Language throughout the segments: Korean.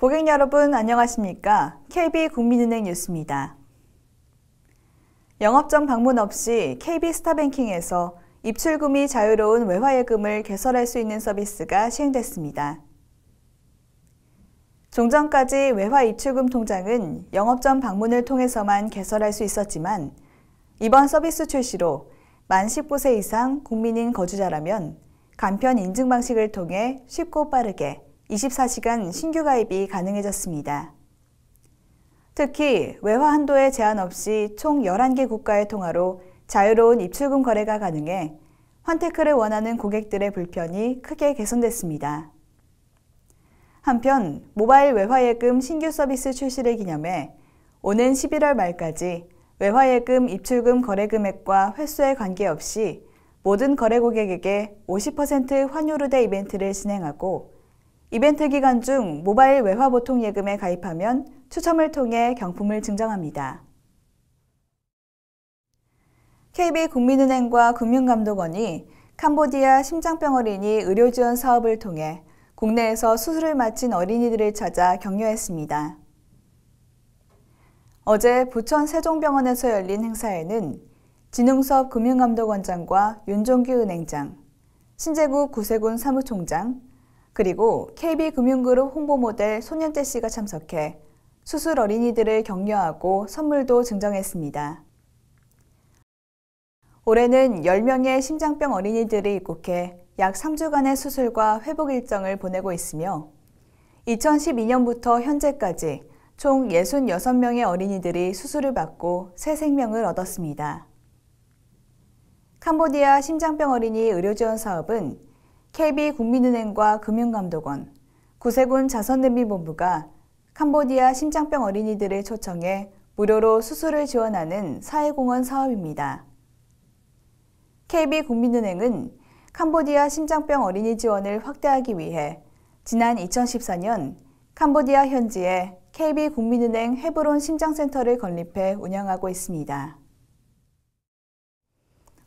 고객 여러분 안녕하십니까? KB국민은행 뉴스입니다. 영업점 방문 없이 KB스타뱅킹에서 입출금이 자유로운 외화예금을 개설할 수 있는 서비스가 시행됐습니다. 종전까지 외화 입출금 통장은 영업점 방문을 통해서만 개설할 수 있었지만 이번 서비스 출시로 만 19세 이상 국민인 거주자라면 간편 인증 방식을 통해 쉽고 빠르게 24시간 신규 가입이 가능해졌습니다. 특히 외화 한도에 제한 없이 총 11개 국가의 통화로 자유로운 입출금 거래가 가능해 환테크를 원하는 고객들의 불편이 크게 개선됐습니다. 한편 모바일 외화예금 신규 서비스 출시를 기념해 오는 11월 말까지 외화예금 입출금 거래 금액과 횟수에 관계없이 모든 거래 고객에게 50% 환율 우대 이벤트를 진행하고 이벤트 기간 중 모바일 외화 보통 예금에 가입하면 추첨을 통해 경품을 증정합니다. KB국민은행과 금융감독원이 캄보디아 심장병 어린이 의료 지원 사업을 통해 국내에서 수술을 마친 어린이들을 찾아 격려했습니다. 어제 부천 세종병원에서 열린 행사에는 진흥섭 금융감독원장과 윤종규 은행장, 신재구 구세군 사무총장, 그리고 KB금융그룹 홍보모델 손현재 씨가 참석해 수술 어린이들을 격려하고 선물도 증정했습니다. 올해는 10명의 심장병 어린이들이 입국해 약 3주간의 수술과 회복 일정을 보내고 있으며 2012년부터 현재까지 총 66명의 어린이들이 수술을 받고 새 생명을 얻었습니다. 캄보디아 심장병 어린이 의료지원 사업은 KB국민은행과 금융감독원, 구세군 자선냄비본부가 캄보디아 심장병 어린이들을 초청해 무료로 수술을 지원하는 사회공헌 사업입니다. KB국민은행은 캄보디아 심장병 어린이 지원을 확대하기 위해 지난 2014년 캄보디아 현지에 KB국민은행 헤브론 심장센터를 건립해 운영하고 있습니다.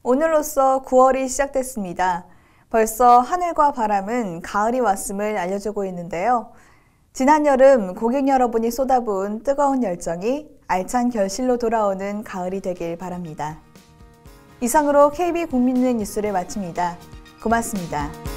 오늘로써 9월이 시작됐습니다. 벌써 하늘과 바람은 가을이 왔음을 알려주고 있는데요. 지난 여름 고객 여러분이 쏟아부은 뜨거운 열정이 알찬 결실로 돌아오는 가을이 되길 바랍니다. 이상으로 KB국민은행 뉴스를 마칩니다. 고맙습니다.